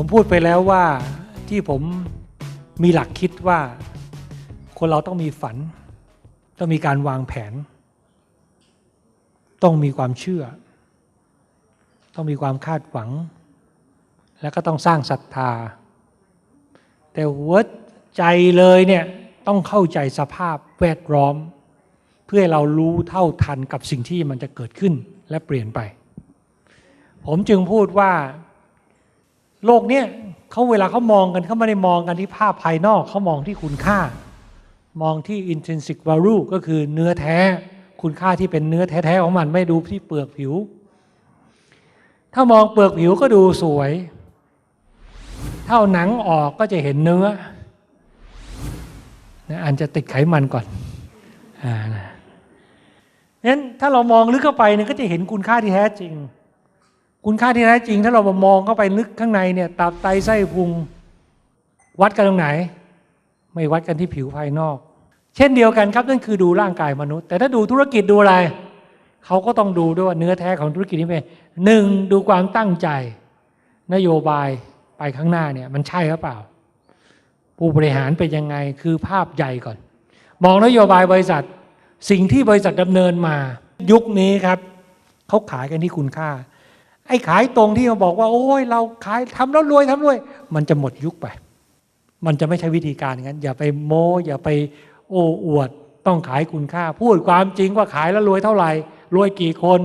ผมพูดไปแล้วว่าที่ผมมีหลักคิดว่า คนเราต้องมีฝัน ต้องมีการวางแผน ต้องมีความเชื่อ ต้องมีความคาดหวัง แล้วก็ต้องสร้างศรัทธา แต่หัวใจเลยเนี่ยต้องเข้าใจสภาพแวดล้อม เพื่อให้เรารู้เท่าทันกับสิ่งที่มันจะเกิดขึ้นและเปลี่ยนไป ผมจึงพูดว่า โลกเนี้ยเขาเวลาเขามองกันเขาไม่ได้มองกันที่ภาพภายนอกเขามองที่คุณค่า มองที่ intrinsic value ก็คือเนื้อแท้ คุณค่าที่เป็นเนื้อแท้ๆของมันไม่ดูที่เปลือกผิว ถ้ามองเปลือกผิวก็ดูสวยถ้าเอาหนังออกก็จะเห็นเนื้อนะอันจะติดไขมันก่อนอ่านะนั้นถ้าเรามองลึกเข้าไปเนี่ยก็จะเห็นคุณค่าที่แท้จริง คุณค่าที่แท้จริง ถ้าเรามองเข้าไปลึกข้างในเนี่ยตับไตไส้พุงวัดกันตรงไหน ไม่วัดกันที่ผิวภายนอก เช่นเดียวกันครับนั่นคือดูร่างกายมนุษย์ แต่ถ้าดูธุรกิจดูอะไรเขาก็ต้องดูด้วยว่าเนื้อแท้ของธุรกิจนี้เป็นหนึ่งดูความตั้งใจ นโยบายไปข้างหน้าเนี่ยมันใช่หรือเปล่า ผู้บริหารเป็นยังไงคือภาพใหญ่ก่อน มองนโยบายบริษัทสิ่งที่บริษัทดำเนินมา ยุคนี้ครับเขาขายกันที่คุณค่า ไอ้ขายตรงที่มาบอกว่า โอ้ยเราขายทำแล้วรวยทำรวย มันจะหมดยุคไป มันจะไม่ใช่วิธีการงั้น อย่าไปโม้อย่าไปโอ้อวด ต้องขายคุณค่า พูดความจริงว่าขายแล้วรวยเท่าไหร่รวยกี่คน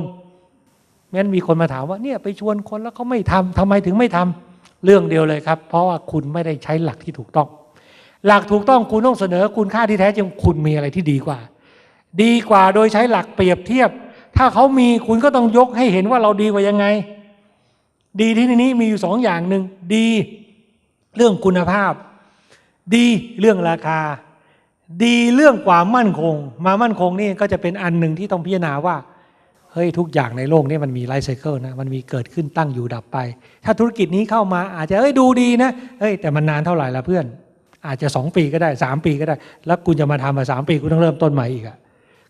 งั้นมีคนมาถามว่าเนี่ยไปชวนคนแล้วเขาไม่ทำทำไมถึงไม่ทำเรื่องเดียวเลยครับ เพราะว่าคุณไม่ได้ใช้หลักที่ถูกต้อง หลักถูกต้องคุณต้องเสนอคุณค่าที่แท้จริงคุณมีอะไรที่ดีกว่า ดีกว่าโดยใช้หลักเปรียบเทียบ ถ้าเขามีคุณก็ต้องยกให้เห็นว่าเราดีกว่ายังไง ดีที่นี้มีอยู่สองอย่างหนึ่งดีเรื่องคุณภาพ ดีเรื่องราคา ดีเรื่องความมั่นคง มามั่นคงนี่ก็จะเป็นอันหนึ่งที่ต้องพิจารณาว่าเฮ้ยทุกอย่างในโลกนี้มันมีไลฟ์ไซเคิลนะมันมีเกิดขึ้นตั้งอยู่ดับไป ถ้าธุรกิจนี้เข้ามาอาจจะเอ้ยดูดีนะเฮ้ยแต่มันนานเท่าไหร่ละเพื่อน อาจจะ 2 ปีก็ได้ 3 ปีก็ได้ แล้วคุณจะมาทำมาสปีคุณต้องเริ่มต้นใหม่อีกอะ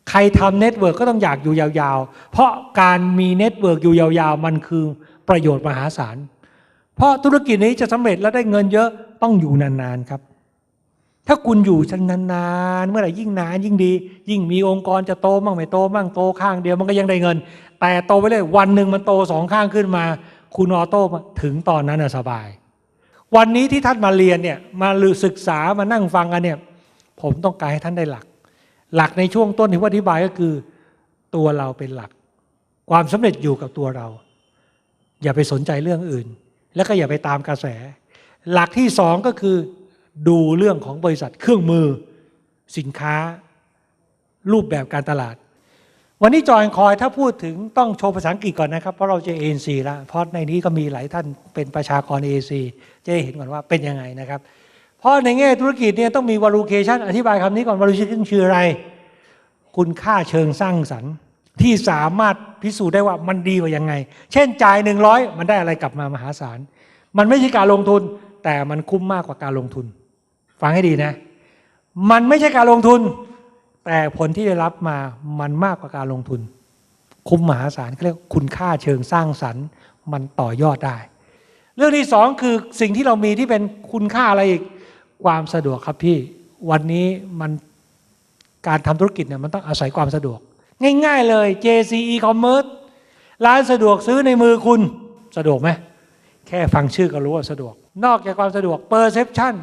ใครทำเน็ตเวิร์กก็ต้องอยากอยู่ยาวๆ เพราะการมีเน็ตเวิร์กอยู่ยาวๆ มันคือประโยชน์มหาศาล เพราะธุรกิจนี้จะสำเร็จและได้เงินเยอะต้องอยู่นานๆครับ ถ้าคุณอยู่ชันนานๆ เมื่อไหร่ยิ่งนานยิ่งดี ยิ่งมีองค์กรจะโตมั่งไม่โตมั่งโตข้างเดียวมันก็ยังได้เงิน แต่โตไปเลยวันหนึ่งมันโตสองข้างขึ้นมา คุณออโต้ถึงตอนนั้นน่ะสบาย วันนี้ที่ท่านมาเรียนเนี่ยมาศึกษามานั่งฟังกันเนี่ยผมต้องการให้ท่านได้หลัก หลักในช่วงต้นที่ว่าอธิบายก็คือ ตัวเราเป็นหลัก ความสำเร็จอยู่กับตัวเรา อย่าไปสนใจเรื่องอื่น แล้วก็อย่าไปตามกระแส หลักที่สองก็คือ ดูเรื่องของบริษัทเครื่องมือ สินค้า รูปแบบการตลาด วันนี้จอยคอยถ้าพูดถึงต้องโชว์ภาษาอังกฤษก่อนนะครับ เพราะเราจะ ANC แล้วเพราะในนี้ก็มีหลายท่านเป็นประชากร ANC จะได้เห็นก่อนว่าเป็นยังไงนะครับ เพราะในแง่ธุรกิจเนี่ยต้องมี valuation อธิบายคำนี้ก่อน valuation คืออะไร คุณค่าเชิงสร้างสรรค์ ที่สามารถพิสูจน์ได้ว่ามันดีกว่ายังไง เช่นจ่ายหนึ่งร้อยมันได้อะไรกลับมามหาศาล มันไม่ใช่การลงทุน แต่มันคุ้มมากกว่าการลงทุน ฟังให้ดีนะ มันไม่ใช่การลงทุน แต่ผลที่ได้รับมามันมากกว่าการลงทุน คุ้มมหาศาลเขาเรียกคุณค่าเชิงสร้างสรรค์ มันต่อยอดได้ เรื่องที่สองคือสิ่งที่เรามีที่เป็นคุณค่าอะไรอีก ความสะดวกครับพี่วันนี้มันการทำธุรกิจเนี่ยมันต้องอาศัยความสะดวก ง่าย ๆเลย JC e-commerce ร้านสะดวกซื้อในมือคุณสะดวกไหมแค่ฟังชื่อก็รู้ว่าสะดวก นอกจากความสะดวก perception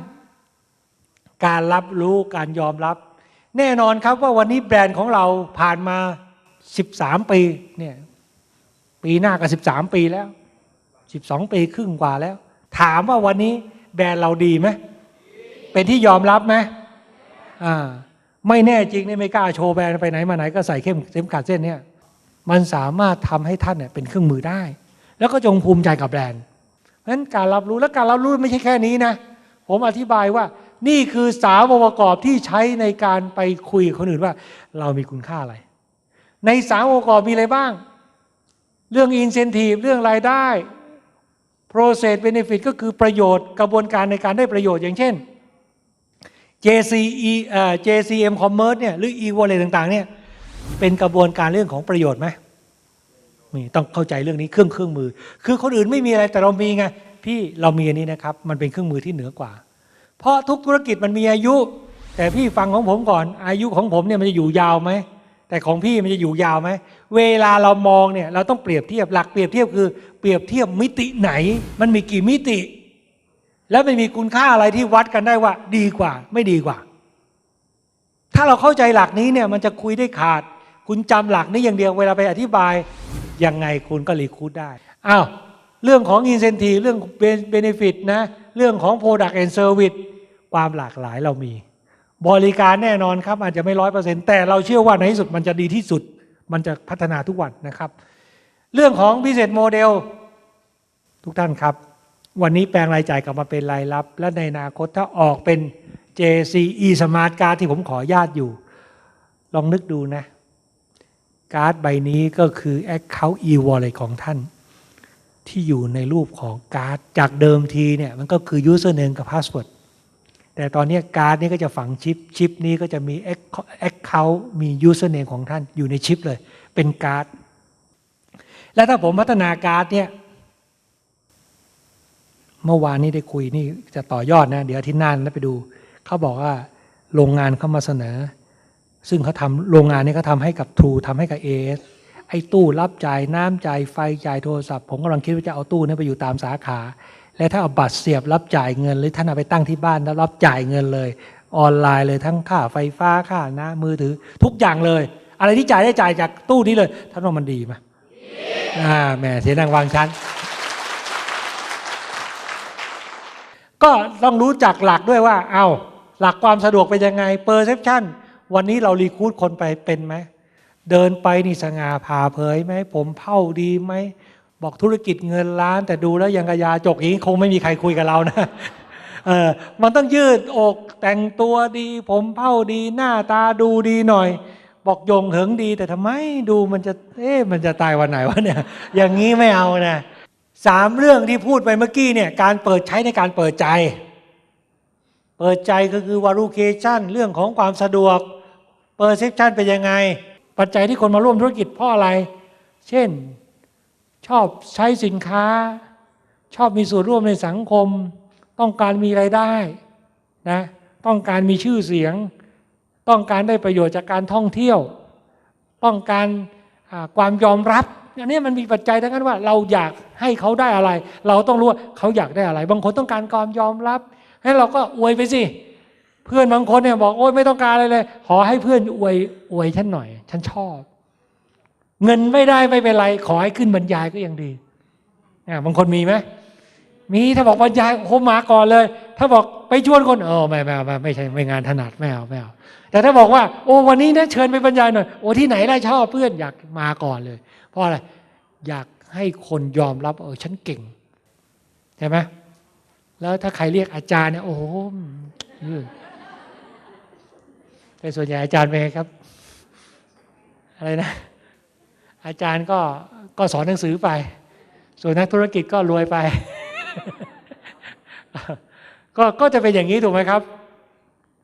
การรับรู้การยอมรับ แน่นอนครับว่าวันนี้แบรนด์ของเราผ่านมา 13 ปีเนี่ยปีหน้าก็13 ปีแล้ว 12 ปีครึ่งกว่าแล้ว ถามว่าวันนี้แบรนด์เราดีไหม เป็นที่ยอมรับไหมอ่าไม่แน่จริงนี่ไม่กล้าโชว์แบรนด์ไปไหนมาไหนก็ใส่เข้มเข็มขัดเส้นเนี่ยมันสามารถทำให้ท่านเนี่ยเป็นเครื่องมือได้ แล้วก็จงภูมิใจกับแบรนด์เพราะฉะนั้นการรับรู้และการรับรู้ไม่ใช่แค่นี้นะ ผมอธิบายว่านี่คือสาวประกอบที่ใช้ในการไปคุยกับคนอื่นว่า เรามีคุณค่าอะไร ในสาวประกอบมีอะไรบ้าง เรื่อง incentive เรื่องรายได้ process benefit ก็คือประโยชน์กระบวนการในการได้ประโยชน์อย่างเช่น JCE เอ่อ JCM Commerce เนี่ยหรือ e-wallet ต่างๆเนี่ยเป็นกระบวนการเรื่องของประโยชน์ไหมนี่ต้องเข้าใจเรื่องนี้เครื่องเครื่องมือ คือคนอื่นไม่มีอะไรแต่เรามีไงพี่เรามีอันนี้นะครับ มันเป็นเครื่องมือที่เหนือกว่า เพราะทุกธุรกิจมันมีอายุ แต่พี่ฟังของผมก่อน อายุของผมเนี่ยมันจะอยู่ยาวไหมแต่ของพี่มันจะอยู่ยาวไหมเวลาเรามองเนี่ยเราต้องเปรียบเทียบหลักเปรียบเทียบคือ เปรียบเทียบมิติไหน มันมีกี่มิติ แล้วมันมีคุณค่าอะไรที่วัดกันได้ว่า ดีกว่า ไม่ดีกว่า ถ้าเราเข้าใจหลักนี้เนี่ยมันจะคุยได้ขาด คุณจำหลักนี้อย่างเดียวเวลาไปอธิบายยังไงคุณก็รีคูดได้อ้าวเรื่องของ incentive เรื่อง benefit นะเรื่องของ product and service ความหลากหลายเรามี บริการแน่นอนครับ อาจจะไม่ร้อยเปอร์เซ็นต์แต่เราเชื่อว่าในที่สุดมันจะดีที่สุด มันจะพัฒนาทุกวันนะครับ เรื่องของ business model ทุกท่านครับ วันนี้แปลงรายจ่ายกลับมาเป็นรายรับ และในอนาคตถ้าออกเป็น JCE Smart Card ที่ผมขอญาตอยู่ ลองนึกดูนะ การ์ดใบนี้ก็คือ Account e-wallet ของท่าน ที่อยู่ในรูปของการ์ด จากเดิมทีเนี่ยมันก็คือ username กับ password แต่ตอนนี้การ์ดนี้ก็จะฝังชิป ชิปนี้ก็จะมี Account มี username ของท่านอยู่ในชิปเลย เป็นการ์ด และถ้าผมพัฒนาการ์ดเนี่ย เมื่อวานนี้ได้คุยนี่จะต่อยอดนะ เดี๋ยวที่นั่นแล้วไปดู เขาบอกว่าโรงงานเขามาเสนอ ซึ่งเขาทำโรงงานนี้เขาทำให้กับทรูทำให้กับเอสไอ้ตู้รับจ่ายน้ำจ่ายไฟจ่ายโทรศัพท์ ผมกำลังคิดว่าจะเอาตู้นี้ไปอยู่ตามสาขา และถ้าเอาบัตรเสียบรับจ่ายเงิน หรือท่านเอาไปตั้งที่บ้านแล้วรับจ่ายเงินเลย ออนไลน์เลยทั้งค่าไฟฟ้าค่าน้ำมือถือทุกอย่างเลย อะไรที่จ่ายได้จ่ายจากตู้นี้เลยท่านว่ามันดีไหมอ่าแหมเสียงดังวางชั้น ก็ต้องรู้จักหลักด้วยว่า เอาหลักความสะดวกเป็นยังไงเปอร์เซพชันวันนี้เรารีคูดคนไปเป็นไหม เดินไปนี่สง่าผ่าเผยไหม ผมเผ่าดีไหม บอกธุรกิจเงินล้าน แต่ดูแล้วยังกระยาจกอย่างนี้คงไม่มีใครคุยกับเรานะเออมันต้องยืดอกแต่งตัวดี ผมเผ่าดีหน้าตาดูดีหน่อย บอกยงเหิงดี แต่ทำไมดูมันจะเอ๊ะมันจะตายวันไหนวะเนี่ย อย่างนี้ไม่เอานะ สามเรื่องที่พูดไปเมื่อกี้เนี่ยการเปิดใช้ในการเปิดใจ เปิดใจก็คือ valuation เรื่องของความสะดวก perception เป็นยังไง ปัจจัยที่คนมาร่วมธุรกิจเพราะอะไร เช่นชอบใช้สินค้า ชอบมีส่วนร่วมในสังคม ต้องการมีไรายได้นะต้องการมีชื่อเสียง ต้องการได้ประโยชน์จากการท่องเที่ยว ต้องการความยอมรับ อันนี้มันมีปัจจัยทั้งนั้นว่าเราอยากให้เขาได้อะไร เราต้องรู้ว่าเขาอยากได้อะไร บางคนต้องการความยอมรับให้เราก็อวยไปสิเพื่อนบางคนเนี่ยบอกโอ๊ยไม่ต้องการอะไรเลย ขอให้เพื่อนอวยอวยฉันหน่อย ฉันชอบ เงินไม่ได้ไม่เป็นไร ขอให้ขึ้นบรรยายก็ยังดีอ่าบางคนมีไหมมีถ้าบอกบรรยายโอ้โหมาก่อนเลย ถ้าบอกไปชวนคนเออไม่ไม่ไม่ไม่ใช่ไม่งานถนัดไม่เอาไม่เอาแต่ถ้าบอกว่า โอ้วันนี้นะเชิญไปบรรยายหน่อยโอ้ที่ไหนได้ชอบเพื่อนอยากมาก่อนเลย เพราะอะไร อยากให้คนยอมรับเออฉันเก่งใช่ไหมแล้วถ้าใครเรียกอาจารย์เนี่ยโอ้โหแต่ส่วนใหญ่อาจารย์เป็นไงครับ อะไรนะ อาจารย์ก็ก็สอนหนังสือไป ส่วนนักธุรกิจก็รวยไป ก็ก็จะเป็นอย่างนี้ถูกไหมครับ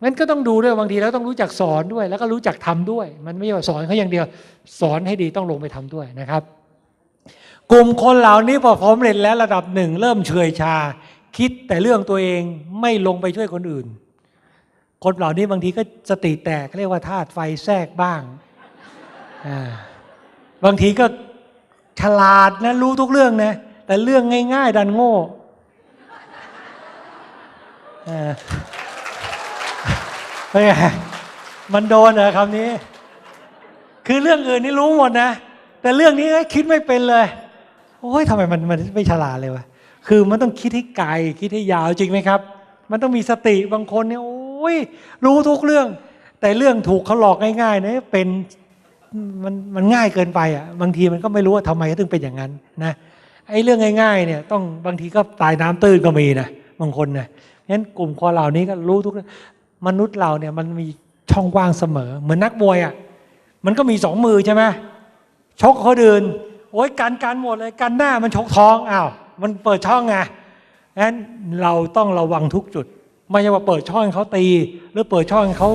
งั้นก็ต้องดูด้วยบางทีแล้วต้องรู้จักสอนด้วย แล้วก็รู้จักทำด้วย มันไม่ใช่ว่าสอนเขาอย่างเดียว สอนให้ดีต้องลงไปทำด้วยนะครับ กลุ่มคนเหล่านี้พอผมเรียนแล้วระดับหนึ่งเริ่มเฉยชา คิดแต่เรื่องตัวเองไม่ลงไปช่วยคนอื่น คนเหล่านี้บางทีก็สติแตกเรียกว่าธาตุไฟแทรกบ้างาบางทีก็ฉลาดนะรู้ทุกเรื่องนะแต่เรื่องง่าย ๆ ดันโง่อ่า เป็นไงมันโดนเหรอคำนี้ คือเรื่องอื่นนี่รู้หมดนะ แต่เรื่องนี้คิดไม่เป็นเลย โอ้ยทำไมมันมันไม่ฉลาดเลยวะคือมันต้องคิดให้ไกลคิดให้ยาวจริงไหมครับ มันต้องมีสติบางคนเนี่ยโอ้ยรู้ทุกเรื่อง แต่เรื่องถูกเขาหลอกง่ายๆเนี่ยเป็นมันมันง่ายเกินไปอะบางทีมันก็ไม่รู้ว่าทำไมถึงเป็นอย่างนั้นนะไอ้เรื่องง่ายๆเนี่ยต้องบางทีก็ตายน้ำตื้นก็มีนะบางคนนะงั้นกลุ่มคนเหล่านี้ก็รู้ทุกเรื่อง มนุษย์เราเนี่ยมันมีช่องว่างเสมอ เหมือนนักมวยอะมันก็มีสองมือใช่ไหมชกเขาเดินโอ้ยกันกันหมดเลยกันหน้ามันชกท้องอ้าวมันเปิดช่องไงงั้นเราต้องระวังทุกจุด ไม่ใช่ว่าเปิดช่องเขาตี หรือเปิดช่องเขา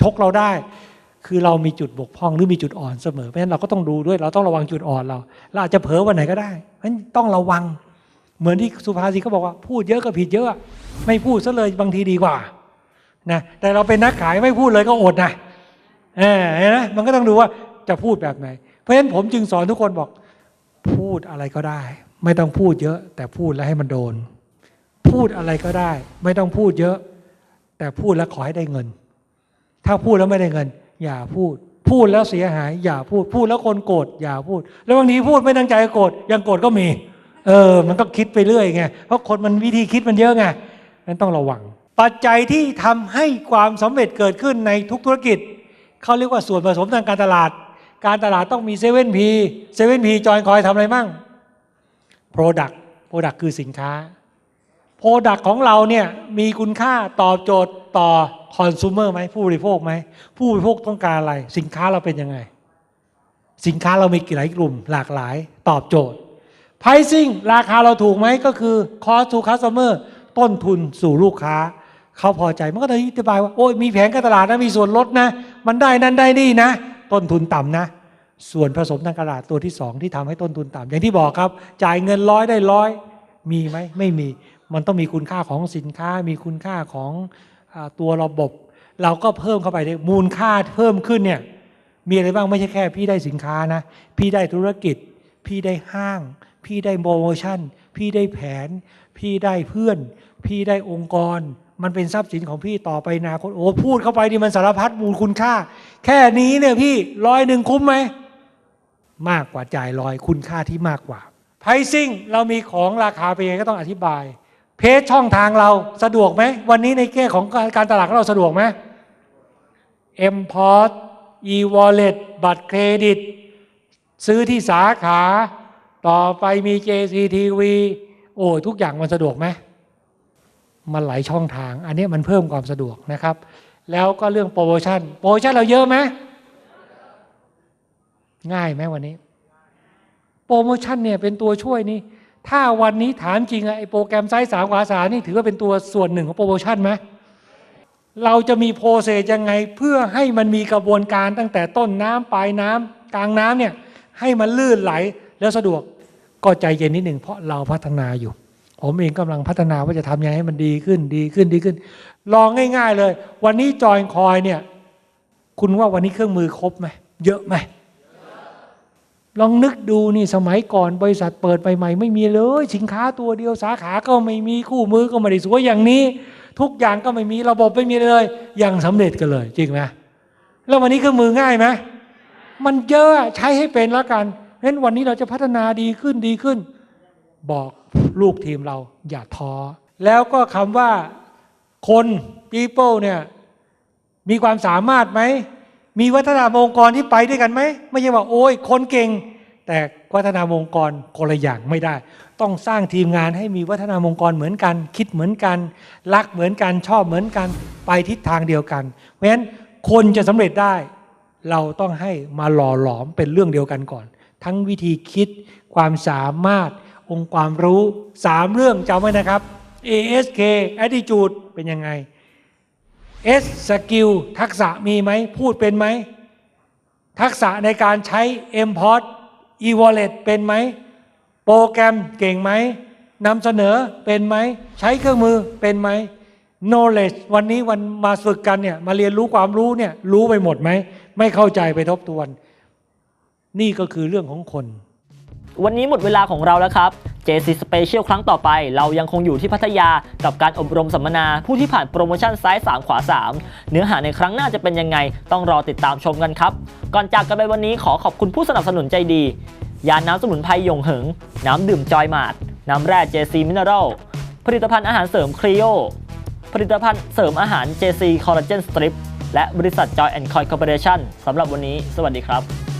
ชกเราได้ คือเรามีจุดบกพร่องหรือมีจุดอ่อนเสมอเพราะฉะนั้นเราก็ต้องดูด้วย เราต้องระวังจุดอ่อนเราเราอาจจะเผลอวันไหนก็ได้เพราะฉะนั้นต้องระวัง เหมือนที่สุภาษิตเขาบอกว่า พูดเยอะก็ผิดเยอะ ไม่พูดซะเลยบางทีดีกว่า นะแต่เราเป็นนักขายไม่พูดเลยก็อดนะเออเห็นไหมมันก็ต้องดูว่าจะพูดแบบไหน เพราะฉะนั้นผมจึงสอนทุกคนบอก พูดอะไรก็ได้ ไม่ต้องพูดเยอะ แต่พูดแล้วให้มันโดน พูดอะไรก็ได้ ไม่ต้องพูดเยอะ แต่พูดแล้วขอให้ได้เงิน ถ้าพูดแล้วไม่ได้เงิน อย่าพูด พูดแล้วเสียหาย อย่าพูดพูดแล้วคนโกรธอย่าพูด แล้วบางทีพูดไม่ตั้งใจโกรธยังโกรธก็มี เออ มันก็คิดไปเรื่อยไงเพราะคนมันวิธีคิดมันเยอะไงนั้นต้องระวัง ปัจจัยที่ทำให้ความสำเร็จเกิดขึ้นในทุกธุรกิจ เขาเรียกว่าส่วนผสมทางการตลาด การตลาดต้องมีเซเว่นพีเซเว่นพีจอยคอยทำอะไรมั่ง Product Product คือสินค้า Product ของเราเนี่ยมีคุณค่าตอบโจทย์ต่อคอน sumer ไหมผู้บริโภคไหม ผู้บริโภคต้องการอะไร สินค้าเราเป็นยังไง สินค้าเรามีกี่หลายกลุ่ม หลากหลาย ตอบโจทย์ pricing ราคาเราถูกไหมก็คือ cost to customer ต้นทุนสู่ลูกค้า เขาพอใจมันก็จะอธิบายว่าโอ้ยมีแผนการตลาดนะมีส่วนลดนะ มันได้นั่นได้นี่นะ ต้นทุนต่ำนะ ส่วนผสมทางการตลาดตัวที่สองที่ทำให้ต้นทุนต่ำอย่างที่บอกครับ จ่ายเงินร้อยได้ร้อยมีไหมไม่มีมันต้องมีคุณค่าของสินค้า มีคุณค่าของอตัวระบบ เราก็เพิ่มเข้าไปมูลค่าเพิ่มขึ้นเนี่ยมีอะไรบ้างไม่ใช่แค่ พี่ได้สินค้านะ พี่ได้ธุรกิจ พี่ได้ห้าง พี่ได้โปรโมชั่น พี่ได้แผน พี่ได้เพื่อน พี่ได้องค์กร มันเป็นทรัพย์สินของพี่ต่อไปนาคตโอ้พูดเข้าไปนี่มันสารพัดมูลคุณค่า แค่นี้เนี่ยพี่ร้อยหนึ่งคุ้มไหมมากกว่าจ่ายลอยคุณค่าที่มากกว่า pricing เรามีของราคาเป็นยังไงก็ต้องอธิบาย เพจช่องทางเราสะดวกไหม วันนี้ในแง่ของการตลาดเราสะดวกไหม Import e-wallet บัตรเครดิต ซื้อที่สาขา ต่อไปมี JCTV โอ้ทุกอย่างมันสะดวกไหม มันหลายช่องทาง อันนี้มันเพิ่มความสะดวกนะครับ แล้วก็เรื่องโปรโมชั่นโปรโมชั่นเราเยอะไหมง่ายไหมวันนี้ โปรโมชั่นเนี่ยเป็นตัวช่วยนี่ถ้าวันนี้ถามจริงอะไอโปรแกรมไซส์สามขวาสานี่ถือว่าเป็นตัวส่วนหนึ่งของโปรโมชั่นไหมเราจะมีโปรเซสยังไงเพื่อให้มันมีกระบวนการตั้งแต่ต้นน้ำปลายน้ำกลางน้ำเนี่ยให้มันลื่นไหลแล้วสะดวกก็ใจเย็นนิดหนึ่งเพราะเราพัฒนาอยู่ ผมเองกำลังพัฒนาว่าจะทำยังไงให้มันดีขึ้นดีขึ้นดีขึ้น ลองง่าย ๆ เลย วันนี้จอยคอยเนี่ย คุณว่าวันนี้เครื่องมือครบไหมเยอะไหมลองนึกดูนี่สมัยก่อนบริษัทเปิดใหม่ๆไม่มีเลย สินค้าตัวเดียวสาขาก็ไม่มีคู่มือก็ไม่ได้สวยอย่างนี้ ทุกอย่างก็ไม่มีระบบไม่มีเลยยังสำเร็จกันเลย จริงไหมแล้ววันนี้เครื่องมือง่ายไหมมันเยอะใช้ให้เป็นแล้วกันเพราะฉะนั้นวันนี้เราจะพัฒนาดีขึ้นดีขึ้น บอกลูกทีมเราอย่าท้อ แล้วก็คำว่าคน people เนี่ยมีความสามารถไหม มีวัฒนธรรมองค์กรที่ไปด้วยกันไหม ไม่ใช่ว่าโอ้ยคนเก่ง แต่วัฒนธรรมองค์กรคนละอย่างไม่ได้ ต้องสร้างทีมงานให้มีวัฒนธรรมองค์กรเหมือนกัน คิดเหมือนกัน รักเหมือนกันชอบเหมือนกัน ไปทิศทางเดียวกัน เพราะฉะนั้นคนจะสำเร็จได้ เราต้องให้มาหล่อหลอมเป็นเรื่องเดียวกันก่อน ทั้งวิธีคิดความสามารถ องค์ความรู้สามเรื่องจำไว้นะครับ ASK attitude เป็นยังไง S สกิลทักษะมีไหม พูดเป็นไหม ทักษะในการใช้ Import e-wallet เป็นไหม โปรแกรมเก่งไหมนำเสนอเป็นไหม ใช้เครื่องมือเป็นไหม knowledge วันนี้วันมาฝึกกันเนี่ยมาเรียนรู้ความรู้เนี่ยรู้ไปหมดไหม ไม่เข้าใจไปทบทวน นี่ก็คือเรื่องของคน วันนี้หมดเวลาของเราแล้วครับ JC Special ครั้งต่อไป เรายังคงอยู่ที่พัทยากับการอบรมสัมมนาผู้ที่ผ่านโปรโมชั่นซ้าย 3 ขวา 3 เนื้อหาในครั้งหน้าจะเป็นยังไง ต้องรอติดตามชมกันครับ ก่อนจากกันไปวันนี้ขอขอบคุณผู้สนับสนุนใจดี ยาน้ำสมุนไพรยงเหิง น้ำดื่มจอยมาดน้ำแร่ JC Mineral ผลิตภัณฑ์อาหารเสริมครีโอผลิตภัณฑ์เสริมอาหาร JC Collagen Strip และบริษัท Joy Coy Corporation สำหรับวันนี้ สวัสดีครับ